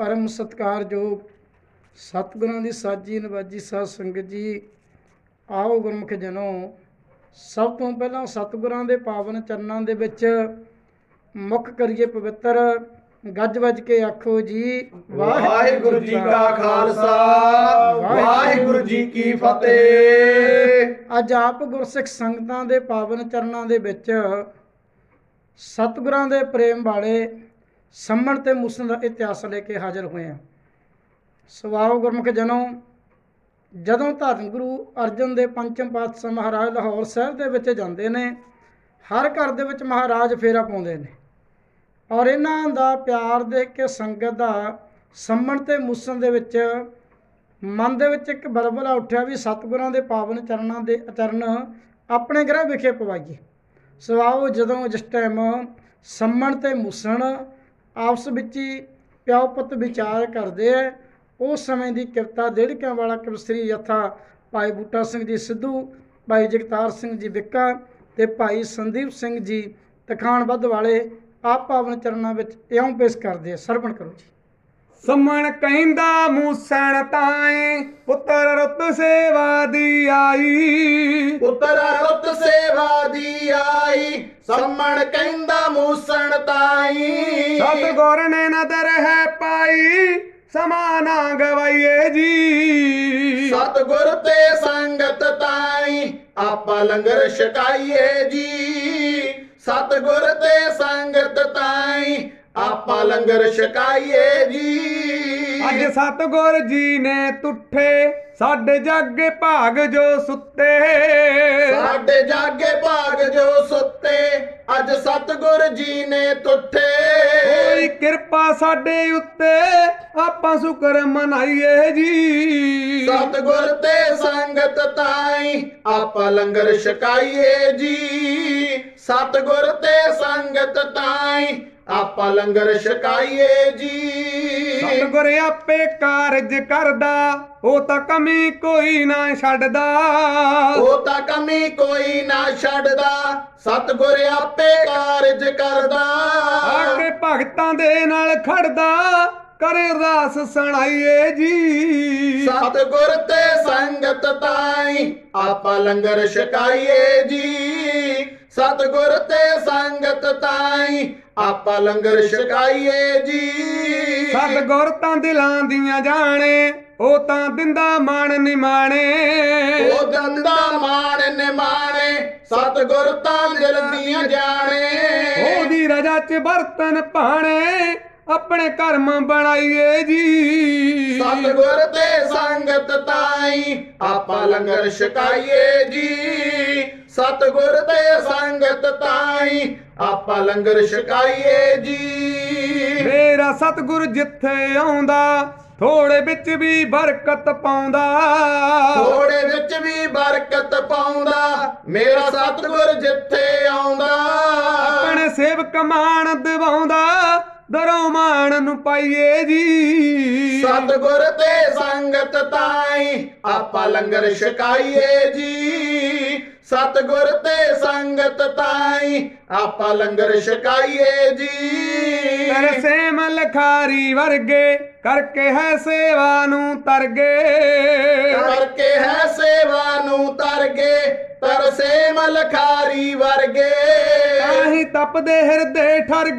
ਪਰਮ ਸਤਿਕਾਰਯੋਗ ਸਤਿਗੁਰਾਂ ਦੀ ਸਾਜੀ ਨਵਾਜੀ ਸਾਧ ਸੰਗਤ ਜੀ ਆਓ ਗੁਰਮੁਖ ਜਨੋ ਸਭ ਤੋਂ ਪਹਿਲਾਂ ਸਤਿਗੁਰਾਂ ਦੇ ਪਾਵਨ ਚਰਨਾਂ ਦੇ ਵਿੱਚ ਮੁੱਖ ਕਰੀਏ ਪਵਿੱਤਰ ਗੱਜ ਵੱਜ ਕੇ ਆਖੋ ਜੀ ਵਾਹਿਗੁਰੂ ਜੀ ਕਾ ਖਾਲਸਾ ਵਾਹਿਗੁਰੂ ਜੀ ਕੀ ਫਤਿਹ। ਅੱਜ ਆਪ ਗੁਰਸਿੱਖ ਸੰਗਤਾਂ ਦੇ ਪਾਵਨ ਚਰਨਾਂ ਦੇ ਵਿੱਚ ਸਤਿਗੁਰਾਂ ਦੇ ਪ੍ਰੇਮ ਵਾਲੇ ਸੰਮਣ ਤੇ ਮੁਸਨ ਦਾ ਇਤਿਹਾਸ ਲੈ ਕੇ ਹਾਜ਼ਰ ਹੋਏ ਹਾਂ। ਸਵਾਓ ਗੁਰਮੁਖ ਜਨੋ। ਜਦੋਂ ਧੰਨ ਗੁਰੂ ਅਰਜਨ ਦੇ ਪੰਚਮ ਪਾਤਸ਼ਾਹ ਮਹਾਰਾਜ ਲਾਹੌਰ ਸਾਹਿਬ ਦੇ ਵਿੱਚ ਜਾਂਦੇ ਨੇ, ਹਰ ਘਰ ਦੇ ਵਿੱਚ ਮਹਾਰਾਜ ਫੇਰਾ ਪਾਉਂਦੇ ਨੇ। ਔਰ ਇਹਨਾਂ ਦਾ ਪਿਆਰ ਦੇਖ ਕੇ ਸੰਗਤ ਦਾ ਸੰਮਣ ਤੇ ਮੁਸਨ ਦੇ ਵਿੱਚ ਮਨ ਦੇ ਵਿੱਚ ਇੱਕ ਬਲਬਲਾ ਉੱਠਿਆ ਵੀ ਸਤਿਗੁਰਾਂ ਦੇ ਪਾਵਨ ਚਰਨਾਂ ਦੇ ਚਰਨ ਆਪਣੇ ਗ੍ਰਹਿ ਵਿਖੇ ਪਵਾਈਏ। ਸਵਾਓ ਜਦੋਂ ਜਿਸ ਟਾਈਮ ਸੰਮਣ ਤੇ ਮੁਸਣ ਆਪਸ ਵਿੱਚ ਹੀ ਪਿਓ ਪੁੱਤ ਵਿਚਾਰ ਕਰਦੇ ਆ। ਉਸ ਸਮੇਂ ਦੀ ਕਿਰਤਾ ਦੇੜਕਿਆਂ ਵਾਲਾ ਕਵਸਰੀ ਯਥਾ ਭਾਈ ਬੂਟਾ ਸਿੰਘ ਜੀ ਸਿੱਧੂ, ਭਾਈ ਜਗਤਾਰ ਸਿੰਘ ਜੀ ਵਿੱਕਾ ਤੇ ਭਾਈ ਸੰਦੀਪ ਸਿੰਘ ਜੀ ਤਖਾਣ ਵੱਧ ਵਾਲੇ ਆਪ ਪਾਵਨ ਚਰਨਾਂ ਵਿੱਚ ਇਉਂ ਪੇਸ਼ ਕਰਦੇ ਆ। ਸਰਵਣ ਕਰੋ ਜੀ। ਸਮਣ ਕਹਿੰਦਾ ਮੂਸਣ ਤਾਏ ਪੁੱਤਰ ਰੁੱਤ ਸੇਵਾ ਦੀ ਆਈ। ਪੁੱਤਰ ਰੁੱਤ ਸੇਵਾ ਦੀ ਆਈ ਸੰਮਣ ਕਹਿੰਦਾ ਮੂਸਣ ਤਾਈ। ਸਤਿਗੁਰ ਨੇ ਨਦਰ ਹੈ ਪਾਈ ਸਮਾਨਾ ਗਵਾਈਏ ਜੀ। ਸਤਿਗੁਰ ਤੇ ਸੰਗਤ ਤਾਈ ਆਪਾਂ ਲੰਗਰ ਛਕਾਈਏ ਜੀ। ਸਤਿਗੁਰ ਤੇ ਸੰਗਤ ਤਾਈ ਆਪਾਂ ਲੰਗਰ ਛਕਾਈਏ ਜੀ। ਅੱਜ ਸਤਿਗੁਰ ਜੀ ਨੇ ਤੁਠੇ ਸਾਡੇ ਜਾਗੇ ਭਾਗ ਜੋ ਸੁੱਤੇ। ਸਾਡੇ ਜਾਗੇ ਭਾਗ ਜੋ ਸੁੱਤੇ ਅੱਜ ਸਤਿਗੁਰ ਜੀ ਨੇ ਤੁੱਠੇ। ਕੋਈ ਕਿਰਪਾ ਸਾਡੇ ਉੱਤੇ ਆਪਾਂ ਸ਼ੁਕਰ ਮਨਾਈਏ ਜੀ। ਸਤਿਗੁਰ ਤੇ ਸੰਗਤ ਤਾਈ ਆਪਾਂ ਲੰਗਰ ਛਕਾਈਏ ਜੀ। ਸਤਿਗੁਰ ਤੇ ਸੰਗਤ ਤਾਈ ਆਪਾਂ ਲੰਗਰ ਛਕਾਈਏ ਜੀ। ਸਤਿਗੁਰ ਆਪੇ ਕਾਰਜ ਕਰਦਾ ਉਹ ਤਾਂ ਕਮੀ ਕੋਈ ਨਾ ਛੱਡਦਾ। ਉਹ ਤਾਂ ਕਮੀ ਕੋਈ ਨਾ ਛੱਡਦਾ ਸਤਿਗੁਰ ਆਪੇ ਕਾਰਜ ਕਰਦਾ। ਆਗੇ ਭਗਤਾਂ ਦੇ ਨਾਲ ਖੜਦਾ ਕਰੇ ਰਾਸ ਸੁਣਾਈਏ ਜੀ। ਸਤਿਗੁਰ ਤੇ ਸੰਗਤ ਤਾਈ ਆਪਾਂ ਲੰਗਰ ਛਕਾਈਏ ਜੀ। ਸਤਿਗੁਰ ਤੇ ਸੰਗਤ ਤਾਈ ਆਪਾਂ ਲੰਗਰ ਛਕਾਈਏ ਜੀ। ਸਤਿਗੁਰ ਤਾਂ ਦਿਲਾਂ ਦੀਆਂ ਜਾਣੇ ਉਹ ਤਾਂ ਦਿੰਦਾ ਮਾਣ ਨਿਮਾਣੇ। ਉਹ ਦੰਦਾ ਮਾਣ ਨਿਮਾਣੇ ਸਤਿਗੁਰ ਤਾਂ ਦਿਲ ਦੀਆਂ ਜਾਣੇ। ਉਹਦੀ ਰਜਾ 'ਚ ਬਰਤਨ ਪਾਣੇ ਆਪਣੇ ਕਰਮ ਬਣਾਈਏ ਜੀ। ਸਤਿਗੁਰ ਤੇ ਸੰਗਤ ਤਾਈ ਆਪਾਂ ਲੰਗਰ ਛਕਾਈਏ ਜੀ। ਸਤਿਗੁਰ ਤੇ ਸੰਗਤ ਤਾਈ ਆਪਾਂ ਲੰਗਰ ਛਕਾਈਏ ਜੀ। ਮੇਰਾ ਸਤਿਗੁਰ ਜਿੱਥੇ ਆਉਂਦਾ ਥੋੜੇ ਵਿੱਚ ਵੀ ਬਰਕਤ ਪਾਉਂਦਾ। ਥੋੜੇ ਵਿੱਚ ਵੀ ਬਰਕਤ ਪਾਉਂਦਾ ਮੇਰਾ ਸਤਿਗੁਰ ਜਿੱਥੇ ਆਉਂਦਾ। ਆਪਣੇ ਸੇਵਕ ਮਾਣ ਦਿਵਾਉਂਦਾ ਦਰੋਂ ਮਾਣ ਨੂੰ ਪਾਈਏ ਜੀ। ਸਤਿਗੁਰ ਤੇ ਸੰਗਤ ਤਾਈ ਆਪਾਂ ਲੰਗਰ ਛਕਾਈਏ ਜੀ। ਸਤਿਗੁਰ ਤੇ ਸੰਗਤ ਤਾਈ ਆਪਾਂ ਲੰਗਰ ਛਕਾਈਏ ਜੀ। ਤੇਰੇ ਸੇਮ ਲਖਾਰੀ ਵਰਗੇ ਕਰਕੇ ਹੈ ਸੇਵਾ ਨੂੰ ਤਰਗੇ। ਕਰਕੇ ਹੈ ਸੇਵਾ ਨੂੰ ਤਰਗੇ ਤਰਸੇ ਮਲਖਾਰੀ ਵਰਗੇ। ਆਹੀ ਤਪਦੇ ਹਿਰਦੇ ਠਰ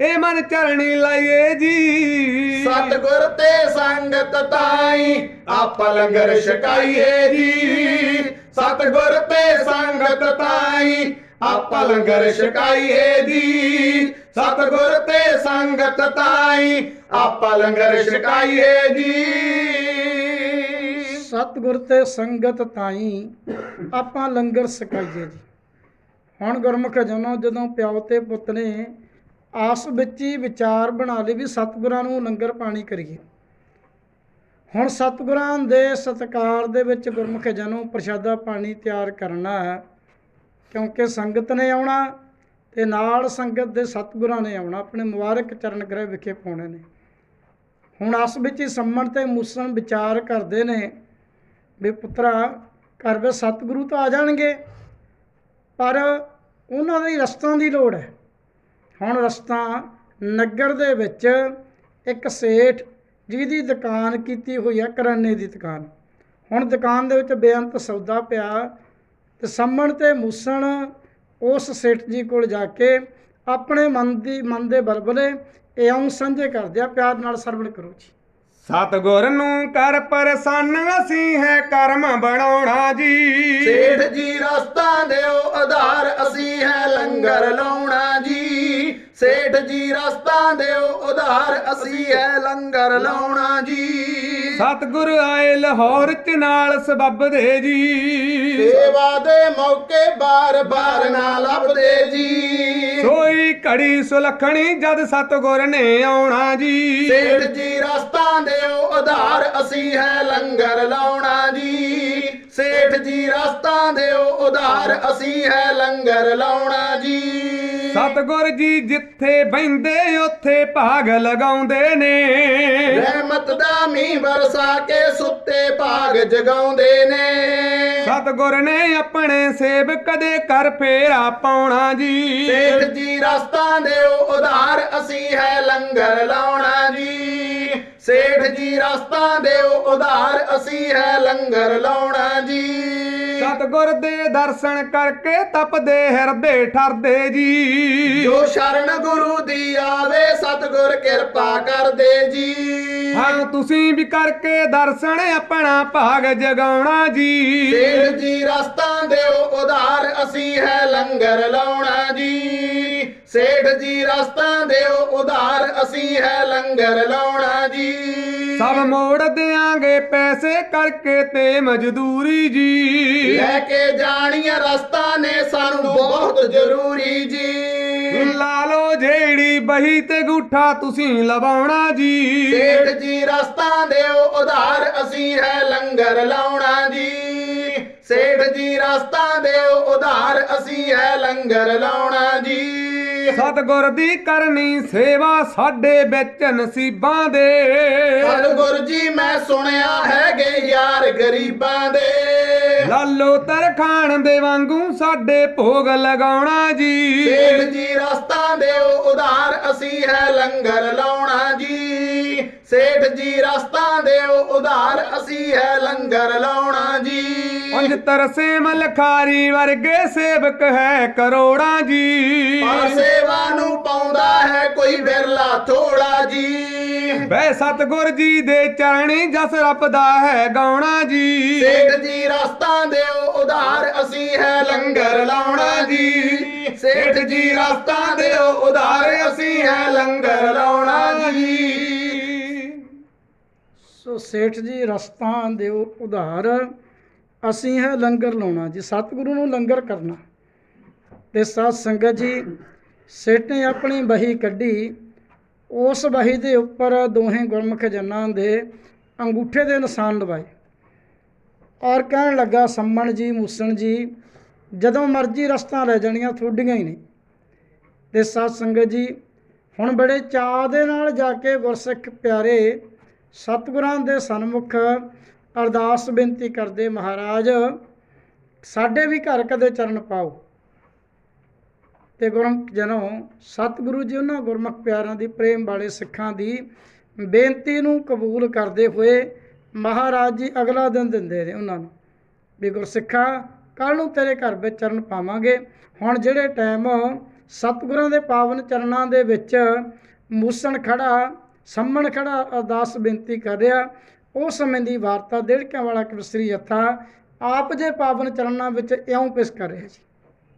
ਇਹ ਮਨ ਚਰਣੀ ਲਾਈਏ ਜੀ। ਸਤਿਗੁਰ ਤੇ ਸੰਗਤ ਤਾਈ ਆਪਾਂ ਲੰਗਰ ਛਕਾਈਏ ਜੀ। ਸਤਿਗੁਰ ਤੇ ਸੰਗਤ ਤਾਈ ਆਪਾਂ ਲੰਗਰ ਛਕਾਈਏ ਜੀ। ਸਤਿਗੁਰ ਤੇ ਸੰਗਤ ਤਾਈ ਆਪਾਂ ਲੰਗਰ ਛਕਾਈਏ ਜੀ। ਸਤਿਗੁਰ ਤੇ ਸੰਗਤ ਤਾਈ ਆਪਾਂ ਲੰਗਰ ਸਕਾਈਏ ਜੀ। ਹੁਣ ਗੁਰਮੁਖ ਜਨੋ ਜਦੋਂ ਪਿਓ ਤੇ ਪੁੱਤ ਨੇ ਆਸ ਵਿੱਚ ਹੀ ਵਿਚਾਰ ਬਣਾ ਲਈ ਵੀ ਸਤਿਗੁਰਾਂ ਨੂੰ ਲੰਗਰ ਪਾਣੀ ਕਰੀਏ। ਹੁਣ ਸਤਿਗੁਰਾਂ ਦੇ ਸਤਕਾਰ ਦੇ ਵਿੱਚ ਗੁਰਮੁਖ ਜਨੋ ਪ੍ਰਸ਼ਾਦਾ ਪਾਣੀ ਤਿਆਰ ਕਰਨਾ ਹੈ, ਕਿਉਂਕਿ ਸੰਗਤ ਨੇ ਆਉਣਾ ਤੇ ਨਾਲ ਸੰਗਤ ਦੇ ਸਤਿਗੁਰਾਂ ਨੇ ਆਉਣਾ, ਆਪਣੇ ਮੁਬਾਰਕ ਚਰਨ ਗ੍ਰਹਿ ਵਿਖੇ ਪਾਉਣੇ ਨੇ। ਹੁਣ ਆਸ ਵਿੱਚ ਹੀ ਸੰਮਣ ਤੇ ਮੂਸਣ ਵਿਚਾਰ ਕਰਦੇ ਨੇ ਵੀ ਪੁੱਤਰਾ, ਘਰ ਵਿੱਚ ਸਤਿਗੁਰੂ ਤਾਂ ਆ ਜਾਣਗੇ, ਪਰ ਉਹਨਾਂ ਦੀ ਰਸਤਾਂ ਦੀ ਲੋੜ ਹੈ। ਹੁਣ ਰਸਤਾ ਨਗਰ ਦੇ ਵਿੱਚ ਇੱਕ ਸੇਠ ਜਿਹਦੀ ਦੁਕਾਨ ਕੀਤੀ ਹੋਈ ਆ ਕਰਿਆਨੇ ਦੀ ਦੁਕਾਨ। ਹੁਣ ਦੁਕਾਨ ਦੇ ਵਿੱਚ ਬੇਅੰਤ ਸੌਦਾ ਪਿਆ ਤੇ ਸੰਮਣ ਤੇ ਮੂਸਣ ਉਸ ਸੇਠ ਜੀ ਕੋਲ ਜਾ ਕੇ ਆਪਣੇ ਮਨ ਦੀ, ਮਨ ਦੇ ਬਲਬਲੇ ਇਉਂ ਸਾਂਝੇ ਕਰਦੇ ਆ, ਪਿਆਰ ਨਾਲ ਸਰਵਣ ਕਰੋ ਜੀ। ਸਤਗੁਰ ਨੂੰ ਕਰ ਪਰਸੰਨ ਅਸੀਂ ਹੈ ਕਰਮ ਬਣਾਉਣਾ ਜੀ। ਸੇਠ ਜੀ ਰਸਤਾ ਦਿਓ, ਆਧਾਰ ਅਸੀਂ ਹੈ ਲੰਗਰ ਲਾਉਣਾ ਜੀ। ਸੇਠ ਜੀ ਰਸਤਾ ਦਿਓ, ਆਧਾਰ ਅਸੀਂ ਹੈ ਲੰਗਰ ਲਾਉਣਾ ਜੀ। ਸਤਗੁਰ ਆਏ ਲਾਹੌਰ ਚ ਨਾਲ ਸਬੱਬ ਦੇ ਜੀ। ਸੇਵਾ ਦੇ ਮੌਕੇ ਬਾਰ-ਬਾਰ ਨਾ ਲੱਭਦੇ ਜੀ। ਸੋਈ ਘੜੀ ਸੁਲਖਣੀ ਜਦ ਸਤਗੁਰ ਨੇ ਆਉਣਾ ਜੀ। ਸੇਠ ਜੀ ਰਸਤਾ ਦਿਓ ਆਧਾਰ ਅਸੀਂ ਹੈ ਲੰਗਰ ਲਾਉਣਾ ਜੀ। ਸੇਠ ਜੀ ਰਸਤਾ ਦਿਓ ਆਧਾਰ ਅਸੀਂ ਹੈ ਲੰਗਰ ਲਾਉਣਾ ਜੀ। ਸਤਗੁਰ ਜੀ ਜਿੱਥੇ ਬੈੰਦੇ ਉੱਥੇ ਭਾਗ ਲਗਾਉਂਦੇ ਨੇ। ਰਹਿਮਤ ਦਾ ਮੀਂਹ ਵਰਸਾ ਕੇ ਸੁੱਤੇ ਭਾਗ ਜਗਾਉਂਦੇ ਨੇ। ਸਤਗੁਰ ਨੇ ਆਪਣੇ ਸੇਵਕ ਦੇ ਕਰ ਫੇਰਾ ਪਾਉਣਾ ਜੀ। ਸੇਠ ਜੀ ਰਸਤਾ ਦਿਓ ਉਧਾਰ ਅਸੀਂ ਹੈ ਲੰਗਰ ਲਾਉਣਾ ਜੀ। ਸੇਠ ਜੀ ਰਸਤਾ ਦਿਓ ਉਧਾਰ ਅਸੀਂ ਹੈ ਲੰਗਰ ਲਾਉਣਾ ਜੀ। ਸਤਗੁਰ ਦੇ ਦਰਸ਼ਨ ਕਰਕੇ ਤਪਦੇ ਹਿਰਦੇ ਠਰਦੇ ਜੀ। ਜੋ ਸ਼ਰਨ ਗੁਰੂ ਦੀ ਆਵੇ ਸਤਗੁਰ ਕਿਰਪਾ ਕਰਦੇ ਜੀ। ਹਾਂ ਤੁਸੀਂ ਵੀ ਕਰਕੇ ਦਰਸ਼ਨ ਆਪਣਾ ਭਾਗ ਜਗਾਉਣਾ ਜੀ। ਸੇਠ ਜੀ ਰਸਤਾ ਦਿਓ ਉਧਾਰ ਅਸੀਂ ਹੈ ਲੰਗਰ ਲਾਉਣਾ ਜੀ। ਸੇਠ ਜੀ ਰਸਤਾ ਦਿਓ ਉਧਾਰ ਅਸੀਂ ਹੈ ਲੰਗਰ ਲਾਉਣਾ ਜੀ। ਸਭ ਮੋੜ ਦਿਆਂਗੇ ਪੈਸੇ ਕਰਕੇ ਤੇ ਮਜ਼ਦੂਰੀ ਜੀ। ਲੈ ਕੇ ਜਾਣੀਆਂ ਰਸਤਾ ਨੇ ਸਾਨੂੰ ਬਹੁਤ ਜ਼ਰੂਰੀ ਜੀ। ਲਾ ਲੋ ਜਿਹੜੀ ਬਹੀ ਤੇ ਗੂਠਾ ਤੁਸੀਂ ਲਵਾਉਣਾ ਜੀ। ਸੇਠ ਜੀ ਰਸਤਾ ਦਿਓ ਉਧਾਰ ਅਸੀਂ ਹੈ ਲੰਗਰ ਲਾਉਣਾ ਜੀ। ਸੇਠ ਜੀ ਰਸਤਾ ਦਿਓ ਉਧਾਰ ਅਸੀਂ ਹੈ ਲੰਗਰ ਲਾਉਣਾ ਜੀ। ਸਤਗੁਰ ਦੀ ਕਰਨੀ ਸੇਵਾ ਸਾਡੇ ਵਿੱਚ ਨਸੀਬਾਂ ਦੇ। ਸਤਿਗੁਰ ਜੀ ਮੈਂ ਸੁਣਿਆ ਹੈਗੇ ਯਾਰ ਗਰੀਬਾਂ ਦੇ। ਲਾਲੋ ਤਰਖਾਣ ਦੇ ਵਾਂਗੂ ਸਾਡੇ ਭੋਗ ਲਗਾਉਣਾ ਜੀ। ਸੇਠ ਜੀ ਰਸਤਾ ਦਿਓ ਉਧਾਰ ਅਸੀਂ ਹੈ ਲੰਗਰ ਲਾਉਣਾ ਜੀ। ਸੇਠ ਜੀ ਰਸਤਾ ਦਿਓ ਉਧਾਰ ਅਸੀਂ ਹੈ ਲੰਗਰ ਲਾਉਣਾ ਜੀ। ਪੰਜ ਤਰਸੇ ਮਲਖਾਰੀ ਵਰਗੇ ਸੇਵਕ ਹੈ ਕਰੋੜਾਂ ਜੀ। ਪਰ ਸੇਵਾ ਨੂੰ ਪਾਉਂਦਾ ਹੈ ਕੋਈ ਬਿਰਲਾ ਥੋੜਾ ਜੀ। ਬੈ ਸਤਗੁਰ ਜੀ ਦੇ ਚਰਣੀ ਜਸ ਰੱਬ ਦਾ ਹੈ ਗਾਉਣਾ ਜੀ। ਸੇਠ ਜੀ ਰਸਤਾ ਦਿਓ ਉਧਾਰ ਅਸੀਂ ਹੈ ਲੰਗਰ ਲਾਉਣਾ ਜੀ। ਸੇਠ ਜੀ ਰਸਤਾ ਦਿਓ ਉਧਾਰ ਅਸੀਂ ਹੈ ਲੰਗਰ ਲਾਉਣਾ ਜੀ। ਸੋ ਸੇਠ ਜੀ ਰਸਤਾਂ ਦਿਓ ਉਧਾਰ ਅਸੀਂ ਹੈ ਲੰਗਰ ਲਾਉਣਾ ਜੀ, ਸਤਿਗੁਰੂ ਨੂੰ ਲੰਗਰ ਕਰਨਾ। ਤੇ ਸਾਧ ਸੰਗਤ ਜੀ ਸੇਠ ਨੇ ਆਪਣੀ ਬਹੀ ਕੱਢੀ, ਉਸ ਬਹੀ ਦੇ ਉੱਪਰ ਦੋਹੇ ਗੁਰਮੁਖ ਜਨਾਂ ਦੇ ਅੰਗੂਠੇ ਦੇ ਨਿਸ਼ਾਨ ਲਵਾਏ। ਔਰ ਕਹਿਣ ਲੱਗਾ, ਸੰਮਣ ਜੀ, ਮੂਸਣ ਜੀ, ਜਦੋਂ ਮਰਜ਼ੀ ਰਸਤਾ ਲੈ ਜਾਣੀਆਂ, ਤੁਹਾਡੀਆਂ ਹੀ ਨੇ। ਤੇ ਸਾਧ ਸੰਗਤ ਜੀ, ਹੁਣ ਬੜੇ ਚਾਅ ਦੇ ਨਾਲ ਜਾ ਕੇ ਗੁਰਸਿੱਖ ਪਿਆਰੇ ਸਤਿਗੁਰਾਂ ਦੇ ਸਨਮੁਖ ਅਰਦਾਸ ਬੇਨਤੀ ਕਰਦੇ ਮਹਾਰਾਜ, ਸਾਡੇ ਵੀ ਘਰ ਕਦੇ ਚਰਨ ਪਾਓ। ਤੇ ਗੁਰਮੁਖ ਜਨੋ, ਸਤਿਗੁਰੂ ਜੀ ਉਹਨਾਂ ਗੁਰਮੁਖ ਪਿਆਰਾਂ ਦੀ, ਪ੍ਰੇਮ ਵਾਲੇ ਸਿੱਖਾਂ ਦੀ ਬੇਨਤੀ ਨੂੰ ਕਬੂਲ ਕਰਦੇ ਹੋਏ ਮਹਾਰਾਜ ਜੀ ਅਗਲਾ ਦਿਨ ਦਿੰਦੇ ਨੇ ਉਹਨਾਂ ਨੂੰ ਵੀ ਗੁਰਸਿੱਖਾ ਕੱਲ ਨੂੰ ਤੇਰੇ ਘਰ ਵਿੱਚ ਚਰਨ ਪਾਵਾਂਗੇ। ਹੁਣ ਜਿਹੜੇ ਟਾਈਮ ਸਤਿਗੁਰਾਂ ਦੇ ਪਾਵਨ ਚਰਨਾਂ ਦੇ ਵਿੱਚ ਮੂਸਣ ਖੜਾ ਸੰਮਣ ਖੜਾ ਅਰਦਾਸ ਬੇਨਤੀ ਕਰ ਰਿਹਾ ਉਸ ਸਮੇਂ ਦੀ ਵਾਰਤਾ ਦੇੜਕਿਆਂ ਵਾਲਾ ਕਵਿਸਰੀ ਜੱਥਾ ਆਪ ਜੇ ਪਾਵਨ ਚਰਨਾਂ ਵਿੱਚ ਇਉਂ ਪੇਸ਼ ਕਰ ਰਿਹਾ ਸੀ।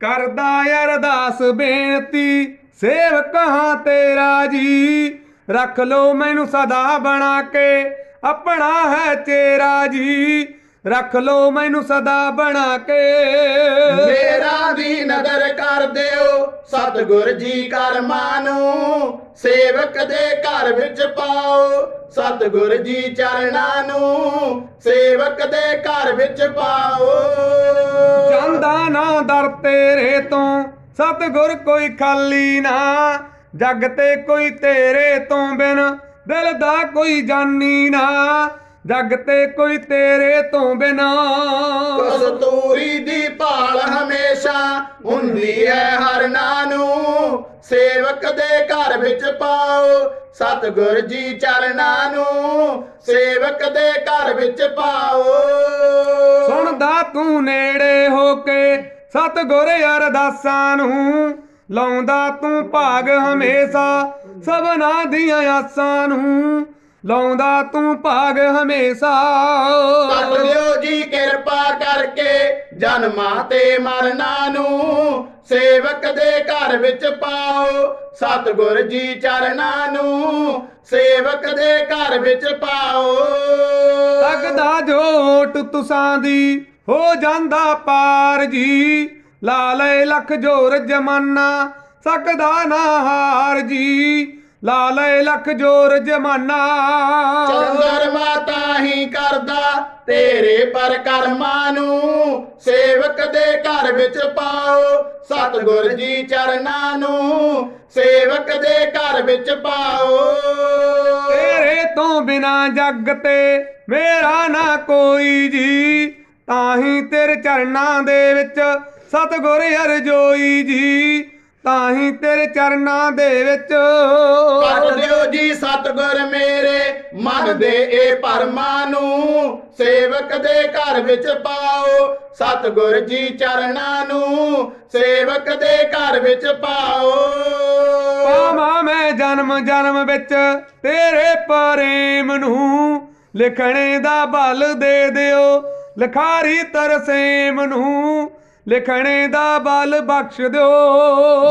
ਕਰਦਾ ਅਰਦਾਸ ਬੇਨਤੀ, ਸੇਵਕ ਹਾਂ ਤੇਰਾ ਜੀ। ਰੱਖ ਲੋ ਮੈਨੂੰ ਸਦਾ ਬਣਾ ਕੇ, ਆਪਣਾ ਹੈ ਤੇਰਾ ਜੀ। ਰੱਖ ਲੋ ਮੈਨੂੰ ਸਦਾ ਬਣਾ ਕੇ। ਮੇਰਾ ਵੀ ਨਦਰ ਕਰ ਦਿਓ ਸਤਿਗੁਰ ਜੀ ਕਰਮਾਂ ਨੂੰ ਸੇਵਕ ਦੇ ਘਰ ਵਿੱਚ ਪਾਓ ਸਤਿਗੁਰ ਜੀ ਚਰਨਾਂ ਨੂੰ। ਸੇਵਕ ਦੇ ਘਰ ਵਿੱਚ ਪਾਓ। ਜਾਂਦਾ ਨਾ ਦਰ ਤੇਰੇ ਤੋਂ ਸਤਿਗੁਰ ਕੋਈ ਖਾਲੀ ਨਾ। ਜਗ ਤੇ ਕੋਈ ਤੇਰੇ ਤੋਂ ਬਿਨ ਦਿਲ ਦਾ ਕੋਈ ਜਾਨੀ ਨਾ। ਜੱਗ ਤੇ ਕੋਈ ਤੇਰੇ ਤੋਂ ਬਿਨਾ। ਕਸਤੂਰੀ ਦੀ ਭਾਲ ਹਮੇਸ਼ਾ ਹੁੰਦੀ ਹੈ ਹਰਨਾਂ ਨੂੰ ਸੇਵਕ ਦੇ ਘਰ ਵਿੱਚ ਪਾਓ ਸਤਿਗੁਰ ਜੀ ਚਰਨਾਂ ਨੂੰ। ਸੇਵਕ ਦੇ ਘਰ ਵਿੱਚ ਪਾਓ। ਸੁਣਦਾ ਤੂੰ ਨੇੜੇ ਹੋ ਕੇ ਸਤਿਗੁਰ ਅਰਦਾਸਾਂ ਨੂੰ। ਲਾਉਂਦਾ ਤੂੰ ਭਾਗ ਹਮੇਸ਼ਾ ਸਭਨਾਂ ਦੀਆਂ ਆਸਾਂ ਨੂੰ। ਲਾਉਂਦਾ ਤੂੰ ਭਾਗ ਹਮੇਸ਼ਾ। ਕਰ ਦਿਓ ਜੀ ਕਿਰਪਾ ਕਰਕੇ ਜਨਮਾਂ ਤੇ ਮਰਨਾਂ ਨੂੰ ਸੇਵਕ ਦੇ ਘਰ ਵਿੱਚ ਪਾਓ। ਸਤਿਗੁਰ ਜੀ ਚਰਨਾਂ ਨੂੰ ਸੇਵਕ ਦੇ ਘਰ ਵਿੱਚ ਪਾਓ। ਤੱਕਦਾ ਜੋ ਤੁਸਾਂ ਦੀ ਹੋ ਜਾਂਦਾ ਪਾਰ ਜੀ। ਲਾ ਲੈ ਲੱਖ ਜੋਰ ਜਮਾਨਾ ਸਕਦਾ ਨਾ ਹਾਰ ਜੀ। ਲਾ ਲੈ ਲੱਖ ਜੋਰ ਜਮਾਨਾ। ਚੰਦਰਮਾ ਤਾਂ ਹੀ ਕਰਦਾ ਤੇਰੇ ਪਰ ਕਰਮਾਂ ਨੂੰ। ਸੇਵਕ ਦੇ ਘਰ ਵਿੱਚ ਪਾਓ ਸਤਿਗੁਰ ਜੀ ਚਰਨਾਂ ਨੂੰ। ਸੇਵਕ ਦੇ ਘਰ ਵਿੱਚ ਪਾਓ। ਤੇਰੇ ਤੋਂ ਬਿਨਾ ਜੱਗ ਤੇ ਮੇਰਾ ਨਾ ਕੋਈ ਜੀ। ਤਾਂ ਹੀ ਤੇਰੇ ਚਰਨਾਂ ਦੇ ਵਿੱਚ ਸਤਿਗੁਰ ਅਰਜੋਈ ਜੀ। ਤਾਂ ਹੀ ਤੇਰੇ ਚਰਨਾਂ ਦੇ ਵਿੱਚ। ਕਰ ਦਿਓ ਜੀ ਸਤਿਗੁਰ ਮੇਰੇ ਮਨ ਦੇ ਇਹ ਭਰਮਾਂ ਨੂੰ ਸੇਵਕ ਦੇ ਘਰ ਵਿੱਚ ਪਾਓ। ਸਤਿਗੁਰ ਜੀ ਚਰਨਾਂ ਨੂੰ ਸੇਵਕ ਦੇ ਘਰ ਵਿੱਚ ਪਾਓ। ਪਾਵਾਂ ਮੈਂ ਜਨਮ ਜਨਮ ਵਿੱਚ ਤੇਰੇ ਪ੍ਰੇਮ ਨੂੰ। ਲਿਖਣੇ ਦਾ ਬਲ ਦੇ ਦਿਓ ਲਿਖਾਰੀ ਤਰਸੇਮ ਨੂੰ। ਲਿਖਣੇ ਦਾ ਬਲ ਬਖਸ਼ ਦਿਓ।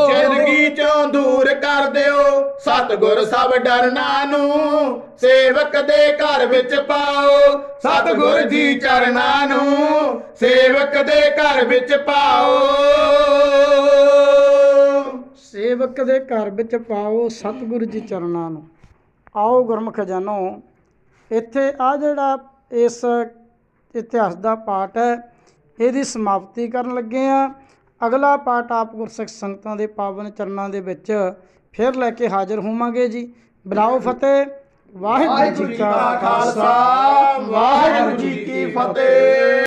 ਜ਼ਿੰਦਗੀ ਚੋਂ ਦੂਰ ਕਰ ਦਿਓ। ਸਤਿਗੁਰ ਸਭ ਡਰਨਾ ਨੂੰ ਸੇਵਕ ਦੇ ਘਰ ਵਿੱਚ ਪਾਓ। ਸਤਿਗੁਰ ਜੀ ਚਰਨਾਂ ਨੂੰ ਸੇਵਕ ਦੇ ਘਰ ਵਿੱਚ ਪਾਓ। ਸੇਵਕ ਦੇ ਘਰ ਵਿੱਚ ਪਾਓ ਸਤਿਗੁਰੂ ਜੀ ਚਰਨਾਂ ਨੂੰ। ਆਓ ਗੁਰਮੁਖ ਜਨੋ ਇੱਥੇ ਆ ਜਿਹੜਾ ਇਸ ਇਤਿਹਾਸ ਦਾ ਪਾਠ ਹੈ ਇਹਦੀ ਸਮਾਪਤੀ ਕਰਨ ਲੱਗੇ ਆ ਅਗਲਾ ਪਾਠ ਆਪ ਗੁਰਸਿੱਖ ਸੰਗਤਾਂ ਦੇ ਪਾਵਨ ਚਰਨਾਂ ਦੇ ਵਿੱਚ ਫਿਰ ਲੈ ਕੇ ਹਾਜ਼ਰ ਹੋਵਾਂਗੇ ਜੀ। ਬਲਾਓ ਫਤਿਹ। ਵਾਹਿਗੁਰੂ ਜੀ ਕਾ ਖਾਲਸਾ। ਵਾਹਿਗੁਰੂ ਜੀ ਕੀ ਫਤਿਹ।